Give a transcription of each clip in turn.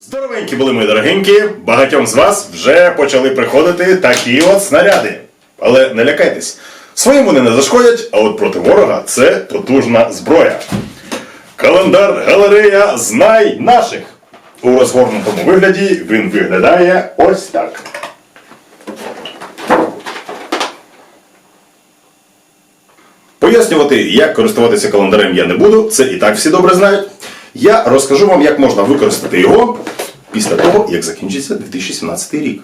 Здоровенькі були мої дорогенькі, багатьом з вас вже почали приходити такі от снаряди. Але не лякайтесь, своїм вони не зашкодять, а от проти ворога це потужна зброя. Календар галерея Знай наших. У розгорнутому вигляді він виглядає ось так. Пояснювати, як користуватися календарем я не буду, це і так всі добре знають. Я розкажу вам, як можна використати його після того, як закінчиться 2017 рік.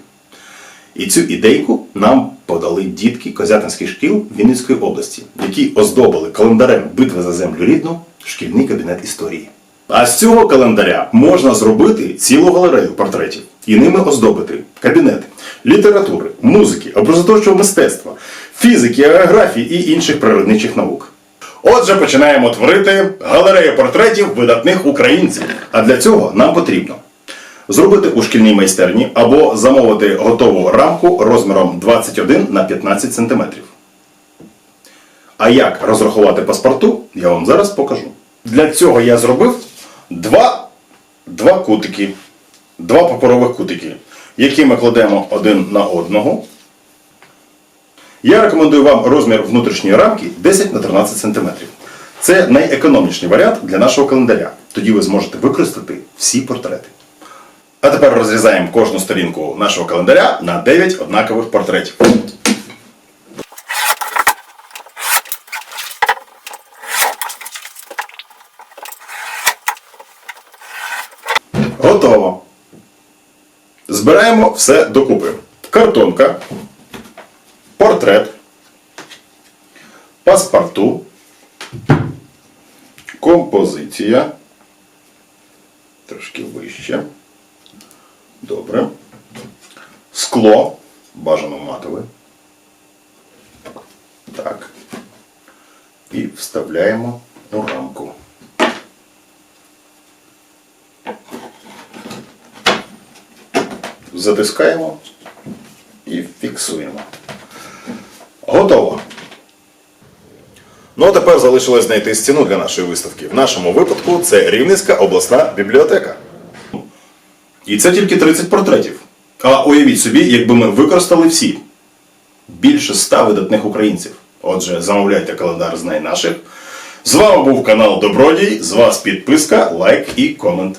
І цю ідейку нам подали дітки Козятинських шкіл Вінницької області, які оздобили календарем битви за землю рідну шкільний кабінет історії. А з цього календаря можна зробити цілу галерею портретів і ними оздобити кабінети літератури, музики, образотворчого мистецтва, фізики, географії і інших природничих наук. Отже, починаємо творити галерею портретів видатних українців. А для цього нам потрібно зробити у шкільній майстерні або замовити готову рамку розміром 21 на 15 см. А як розрахувати паспорту, я вам зараз покажу. Для цього я зробив два, два кутики, два паперових кутики, які ми кладемо один на одного. Я рекомендую вам розмір внутрішньої рамки 10 на 13 см. Це найекономніший варіант для нашого календаря. Тоді ви зможете використати всі портрети. А тепер розрізаємо кожну сторінку нашого календаря на 9 однакових портретів. Готово. Збираємо все докупи. Картонка, портрет, паспорту, композиція. Трошки вище. Добре. Скло. Бажано матове. Так. І вставляємо у рамку. Затискаємо і фіксуємо. Готово. Ну а тепер залишилось знайти стіну для нашої виставки. В нашому випадку це Рівненська обласна бібліотека. І це тільки 30 портретів. А уявіть собі, якби ми використали всі. Більше ста видатних українців. Отже, замовляйте календар знай наших. З вами був канал Добродій. З вас підписка, лайк і комент.